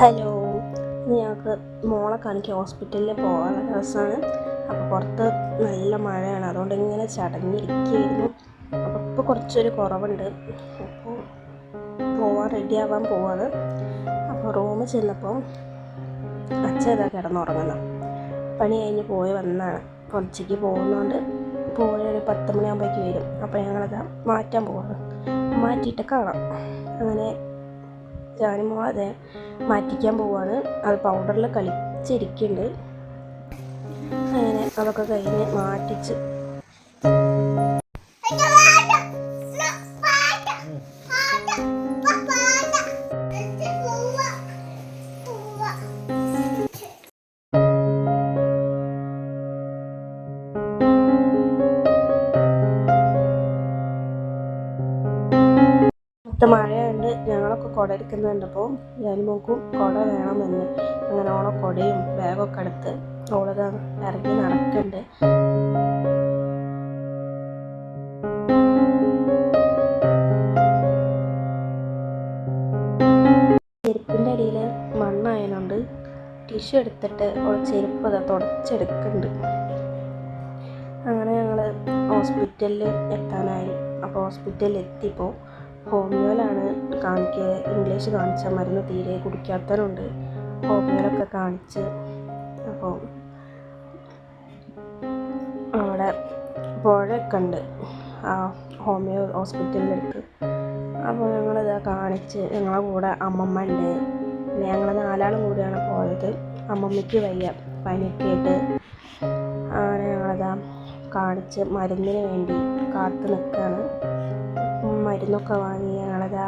Hello ഞങ്ങൾക്ക് മോളെ കാണിക്കാൻ ഹോസ്പിറ്റലിൽ പോകാനുള്ള ദിവസമാണ്. അപ്പോൾ പുറത്ത് നല്ല മഴയാണ്. അതുകൊണ്ട് ഇങ്ങനെ ചടഞ്ഞിരിക്കുകയായിരുന്നു. അപ്പോൾ ഇപ്പോൾ കുറച്ചൊരു കുറവുണ്ട്. അപ്പോൾ പോവാൻ റെഡി ആവാൻ പോവാണ്. അപ്പോൾ റൂമിൽ ചെന്നപ്പോൾ അച്ഛൻ ഇതാ കിടന്നുറങ്ങുന്നു. പണി കഴിഞ്ഞ് പോയി വന്നാണ് കുറച്ചേക്ക് പോകുന്നതുകൊണ്ട് പോയ ഒരു പത്ത് മണിയാകുമ്പോഴേക്ക് വരും. അപ്പോൾ ഞങ്ങളത് മാറ്റാൻ പോവാണ്. മാറ്റിയിട്ട് കാണാം. അങ്ങനെ ഞാനും അതെ മാറ്റിക്കാൻ പോവാണ്. അത് പൗഡറിൽ കളിച്ചിരിക്കുന്നുണ്ട് അങ്ങനെ അതൊക്കെ കഴിഞ്ഞ് മാറ്റിച്ച്. മൊത്തം മഴയുണ്ട് ഞങ്ങളൊക്കെ കുട എടുക്കുന്നുണ്ടപ്പോൾ ഞാൻ നോക്കും കുട വേണമെന്ന്. അങ്ങനെ ഓളെ കുടയും ബാഗൊക്കെ എടുത്ത് ഓളത് ഇറങ്ങി നടക്കുന്നുണ്ട് ചെരുപ്പിന്റെ അടിയിൽ മണ്ണായതുകൊണ്ട് ടിഷ്യൂ എടുത്തിട്ട് ഓളെ ചെരുപ്പ് അത് തുടച്ചെടുക്കുന്നുണ്ട് അങ്ങനെ ഞങ്ങൾ ഹോസ്പിറ്റലിൽ എത്താനായി. അപ്പോൾ ഹോസ്പിറ്റലിൽ എത്തിയപ്പോൾ ഹോമിയോയിലാണ് കാണിക്കുക ഇംഗ്ലീഷ് കാണിച്ച മരുന്ന് തീരെ കുടിക്കാത്തവരുണ്ട്. ഹോമിയോയിലൊക്കെ കാണിച്ച്. അപ്പോൾ അവിടെ പുഴയൊക്കെ ഉണ്ട് ആ ഹോമിയോ ഹോസ്പിറ്റലിന്റെ അടുത്ത് അപ്പോൾ ഞങ്ങളിത് കാണിച്ച് ഞങ്ങളെ കൂടെ അമ്മമ്മ ഉണ്ട് പിന്നെ ഞങ്ങൾ നാലാളും കൂടിയാണ് പോയത്. അമ്മമ്മയ്ക്ക് വയ്യ പനിയൊക്കെ ആയിട്ട് അങ്ങനെ ഞങ്ങളതാ കാണിച്ച് മരുന്നിന് വേണ്ടി കാത്തു നിൽക്കുകയാണ് മരുന്നൊക്കെ വാങ്ങി ഞങ്ങളതാ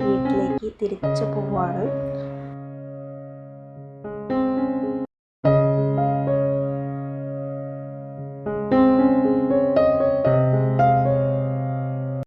വീട്ടിലേക്ക് തിരിച്ചു പോവാണ്.